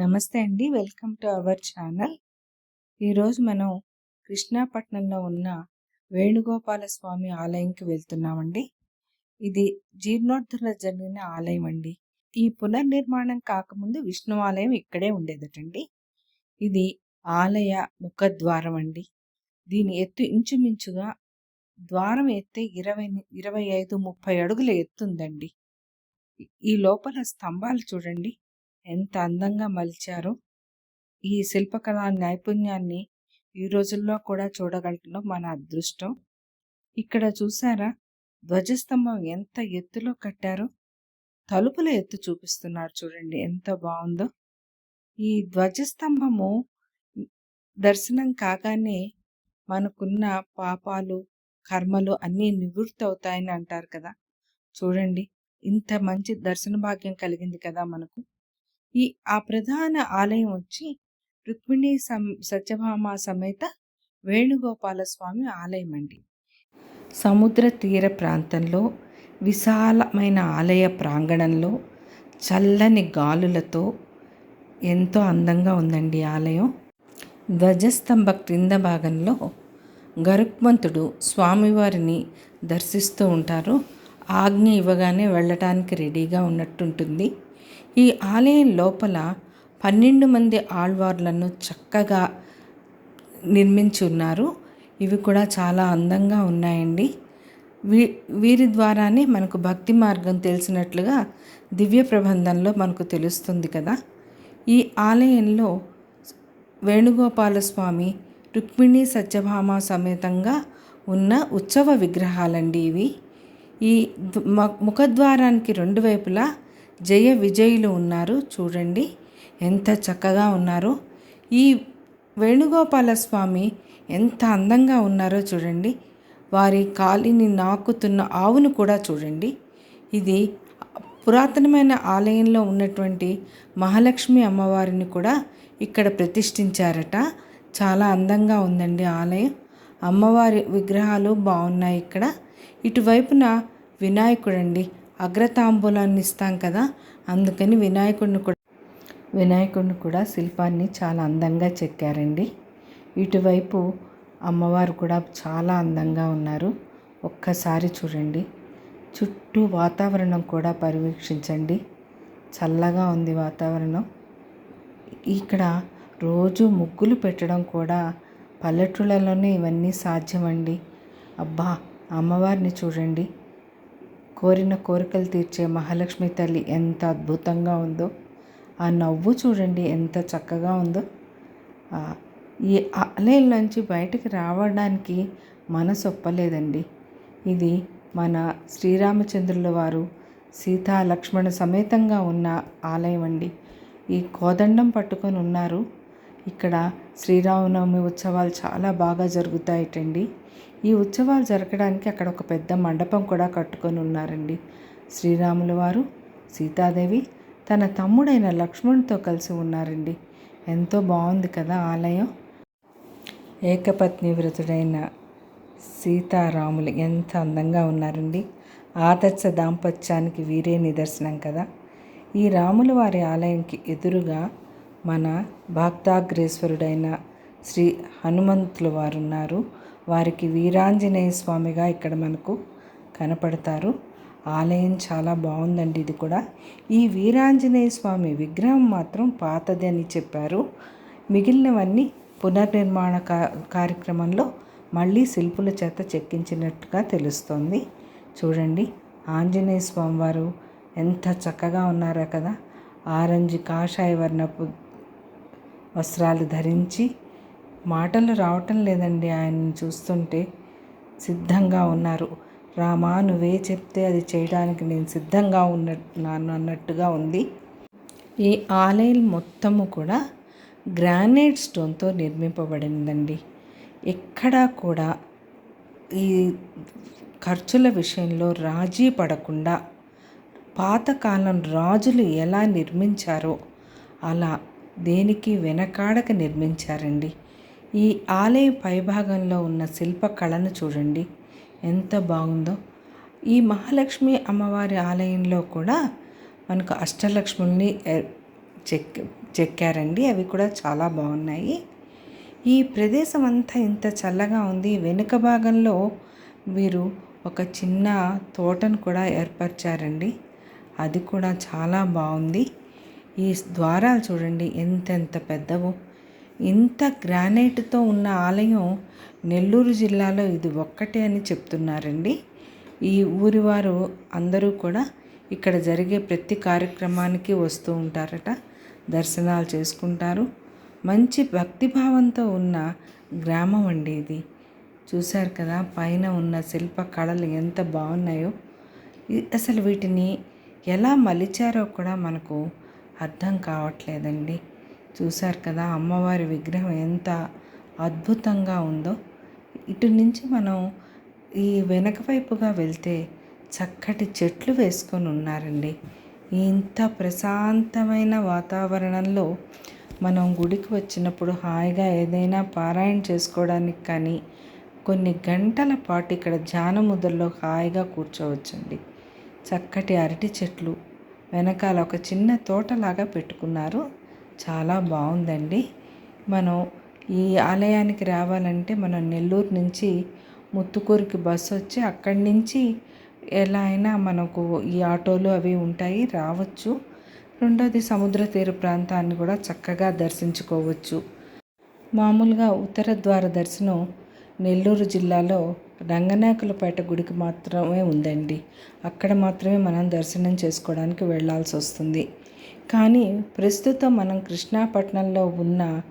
నమస్తే అండి. Welcome to our channel. ఈరోజు మనం కృష్ణాపట్నంలో ఉన్న వేణుగోపాల స్వామి ఆలయంకి వెళ్తున్నామండి. ఇది జీర్ణోద్ధరణ జరిగిన ఆలయం అండి. ఈ పునర్నిర్మాణం కాకముందు విష్ణు ఆలయం ఇక్కడే ఉండేదటండి. ఇది ఆలయ ముఖద్వారం అండి. దీని ఎత్తు ఇంచుమించుగా ద్వారం ఎత్తే ఇరవై ఇరవై ఐదు ముప్పై అడుగుల ఎత్తుందండి ఈ లోపల స్తంభాలు చూడండి. ఎంత అందంగా మలిచారో. ఈ శిల్పకళా నైపుణ్యాన్ని ఈ రోజుల్లో కూడా చూడగలటం మన అదృష్టం. ఇక్కడ చూసారా? ధ్వజస్తంభం ఎంత ఎత్తులో కట్టారో. తలుపుల ఎత్తు చూపిస్తున్నారు చూడండి ఎంత బాగుందో. ఈ ధ్వజస్తంభము దర్శనం కాగానే మనకున్న పాపాలు కర్మలు అన్నీ నివృత్తి అవుతాయని అంటారు కదా. చూడండి ఇంత మంచి దర్శన భాగ్యం కలిగింది కదా మనకు. ఈ ఆ ప్రధాన ఆలయం వచ్చి రుక్మిణి సం సత్యభామ సమేత వేణుగోపాల స్వామి ఆలయం అండి సముద్ర తీర ప్రాంతంలో విశాలమైన ఆలయ ప్రాంగణంలో చల్లని గాలులతో ఎంతో అందంగా ఉందండి ఆలయం. ధ్వజస్తంభ క్రింద భాగంలో గరుక్మంతుడు స్వామివారిని దర్శిస్తూ ఉంటారు. ఆజ్ఞ ఇవ్వగానే వెళ్ళటానికి రెడీగా ఉన్నట్టుంటుంది. ఈ ఆలయం లోపల పన్నెండు మంది ఆళ్వార్లను చక్కగా నిర్మించి ఉన్నారు ఇవి కూడా చాలా అందంగా ఉన్నాయండి. వీ వీరి ద్వారానే మనకు భక్తి మార్గం తెలిసినట్లుగా దివ్య ప్రబంధంలో మనకు తెలుస్తుంది కదా. ఈ ఆలయంలో వేణుగోపాల స్వామి రుక్మిణి సత్యభామ సమేతంగా ఉన్న ఉత్సవ విగ్రహాలండి ఇవి. ఈ ముఖద్వారానికి రెండు వైపులా జయ విజయులు ఉన్నారు. చూడండి ఎంత చక్కగా ఉన్నారో. ఈ వేణుగోపాల స్వామి ఎంత అందంగా ఉన్నారో చూడండి. వారి కాలిని నాకుతున్న ఆవును కూడా చూడండి. ఇది పురాతనమైన ఆలయంలో ఉన్నటువంటి మహాలక్ష్మి అమ్మవారిని కూడా ఇక్కడ ప్రతిష్ఠించారట. చాలా అందంగా ఉందండి ఆలయం. అమ్మవారి విగ్రహాలు బాగున్నాయి ఇక్కడ. ఇటువైపున వినాయకుడండి. అగ్రతాంబూలాన్ని ఇస్తాం కదా అందుకని వినాయకుడిని కూడా వినాయకుడిని కూడా శిల్పాన్ని చాలా అందంగా చెక్కారండి. ఇటువైపు అమ్మవారు కూడా చాలా అందంగా ఉన్నారు. ఒక్కసారి చూడండి. చుట్టూ వాతావరణం కూడా పర్యవేక్షించండి. చల్లగా ఉంది వాతావరణం. ఇక్కడ రోజు ముగ్గులు పెట్టడం కూడా పల్లెటూళ్ళలోనే ఇవన్నీ సాధ్యమండి. అబ్బా అమ్మవారిని చూడండి. కోరిన కోరికలు తీర్చే మహాలక్ష్మి తల్లి ఎంత అద్భుతంగా ఉందో ఆ నవ్వు చూడండి ఎంత చక్కగా ఉందో. ఈ ఆలయంలోంచి బయటకు రావడానికి మనసు ఒప్పలేదండి. ఇది మన శ్రీరామచంద్రుల వారు సీతా లక్ష్మణ సమేతంగా ఉన్న ఆలయం అండి. ఈ కోదండం పట్టుకొని ఉన్నారు ఇక్కడ శ్రీరామనవమి ఉత్సవాలు చాలా బాగా జరుగుతాయటండి. ఈ ఉత్సవాలు జరగడానికి అక్కడ ఒక పెద్ద మండపం కూడా కట్టుకొని ఉన్నారండి. శ్రీరాముల వారు సీతాదేవి తన తమ్ముడైన లక్ష్మణ్తో కలిసి ఉన్నారండి. ఎంతో బాగుంది కదా ఆలయం. ఏకపత్ని వ్రతుడైన సీతారాములు ఎంత అందంగా ఉన్నారండి. ఆదర్శ దాంపత్యానికి వీరే నిదర్శనం కదా. ఈ రాముల వారి ఆలయంకి ఎదురుగా మన భక్తాగ్రేశ్వరుడైన శ్రీ హనుమంతుల వారు ఉన్నారు వారికి వీరాంజనేయ స్వామిగా ఇక్కడ మనకు కనపడతారు. ఆలయం చాలా బాగుందండి ఇది కూడా. ఈ వీరాంజనేయ స్వామి విగ్రహం మాత్రం పాతది అని చెప్పారు. మిగిలినవన్నీ పునర్నిర్మాణ కార్యక్రమంలో మళ్ళీ శిల్పుల చేత చెక్కించినట్టుగా తెలుస్తోంది. చూడండి ఆంజనేయ స్వామి వారు ఎంత చక్కగా ఉన్నారో కదా. ఆరెంజ్ కాషాయ వర్ణపు వస్త్రాలు ధరించి మాటలు రావటం లేదండి ఆయన్ని చూస్తుంటే. సిద్ధంగా ఉన్నారు. రామా నువ్వే చెప్తే అది చేయడానికి నేను సిద్ధంగా ఉన్నాను అన్నట్టుగా ఉంది. ఈ ఆలయం మొత్తము కూడా గ్రానైట్ స్టోన్తో నిర్మింపబడిందండి. ఎక్కడా కూడా ఈ ఖర్చుల విషయంలో రాజీ పడకుండా పాతకాలం రాజులు ఎలా నిర్మించారో అలా దేనికి వెనకాడక నిర్మించారండి? ఈ ఆలయ పైభాగంలో ఉన్న శిల్పకళను చూడండి. ఎంత బాగుందో. ఈ మహాలక్ష్మి అమ్మవారి ఆలయంలో కూడా మనకు అష్టలక్ష్ముల్ని చెక్ చెక్కారండి. అవి కూడా చాలా బాగున్నాయి. ఈ ప్రదేశం అంతా ఇంత చల్లగా ఉంది. వెనుక భాగంలో వీరు ఒక చిన్న తోటను కూడా ఏర్పరిచారండి. అది కూడా చాలా బాగుంది. ఈ ద్వారాలు చూడండి ఎంతెంత పెద్దవో. ఇంత గ్రానైట్తో ఉన్న ఆలయం నెల్లూరు జిల్లాలో ఇది ఒక్కటే అని చెప్తున్నారండి. ఈ ఊరి వారు అందరూ కూడా ఇక్కడ జరిగే ప్రతి కార్యక్రమానికి వస్తూ ఉంటారట దర్శనాలు చేసుకుంటారు. మంచి భక్తిభావంతో ఉన్న గ్రామం అండి ఇది. చూశారు కదా పైన ఉన్న శిల్ప కళలు ఎంత బాగున్నాయో. అసలు వీటిని ఎలా మలిచారో కూడా మనకు అర్థం కావట్లేదండి. చూశారు కదా అమ్మవారి విగ్రహం ఎంత అద్భుతంగా ఉందో. ఇటు నుంచి మనం ఈ వెనక వైపుగా వెళ్తే చక్కటి చెట్లు వేసుకొని ఉన్నారండి. ఇంత ప్రశాంతమైన వాతావరణంలో మనం గుడికి వచ్చినప్పుడు హాయిగా ఏదైనా పారాయణ చేసుకోవడానికి కానీ కొన్ని గంటల పాటు ఇక్కడ ధ్యాన ముద్రలో హాయిగా కూర్చోవచ్చండి. చక్కటి అరటి చెట్లు వెనకాల ఒక చిన్న తోటలాగా పెట్టుకున్నారు. చాలా బాగుందండి. మనం ఈ ఆలయానికి రావాలంటే మనం నెల్లూరు నుంచి ముత్తుకూరుకి బస్సు వచ్చి అక్కడి నుంచి ఎలా అయినా మనకు ఈ ఆటోలు అవి ఉంటాయి రావచ్చు. రెండోది సముద్ర తీర ప్రాంతాన్ని కూడా చక్కగా దర్శించుకోవచ్చు. మామూలుగా ఉత్తర ద్వార దర్శనం నెల్లూరు జిల్లాలో రంగనాయకులపేట గుడికి మాత్రమే ఉందండి. అక్కడ మాత్రమే మనం దర్శనం చేసుకోవడానికి వెళ్ళాల్సి వస్తుంది. కానీ ప్రస్తుతం మనం కృష్ణాపట్నంలో ఉన్న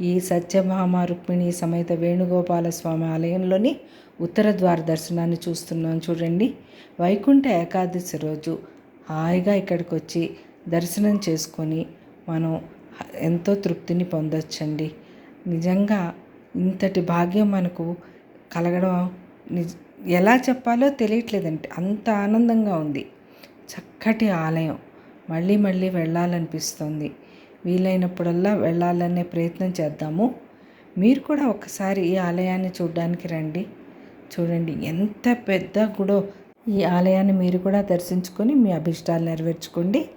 ఈ సత్యభామ రుక్మిణి సమేత వేణుగోపాల స్వామి ఆలయంలోని ఉత్తర ద్వార దర్శనాన్ని చూస్తున్నాం చూడండి. వైకుంఠ ఏకాదశి రోజు హాయిగా ఇక్కడికి వచ్చి దర్శనం చేసుకొని మనం ఎంతో తృప్తిని పొందొచ్చండి. నిజంగా ఇంతటి భాగ్యం మనకు కలగడం ఎలా చెప్పాలో తెలియట్లేదంటే అంత ఆనందంగా ఉంది. చక్కటి ఆలయం. మళ్ళీ మళ్ళీ వెళ్ళాలనిపిస్తుంది. వీలైనప్పుడల్లా వెళ్ళాలనే ప్రయత్నం చేద్దాము. మీరు కూడా ఒకసారి ఈ ఆలయాన్ని చూడడానికి రండి. చూడండి ఎంత పెద్ద గుడో. ఈ ఆలయాన్ని మీరు కూడా దర్శించుకొని మీ అభిష్టాలు నెరవేర్చుకోండి.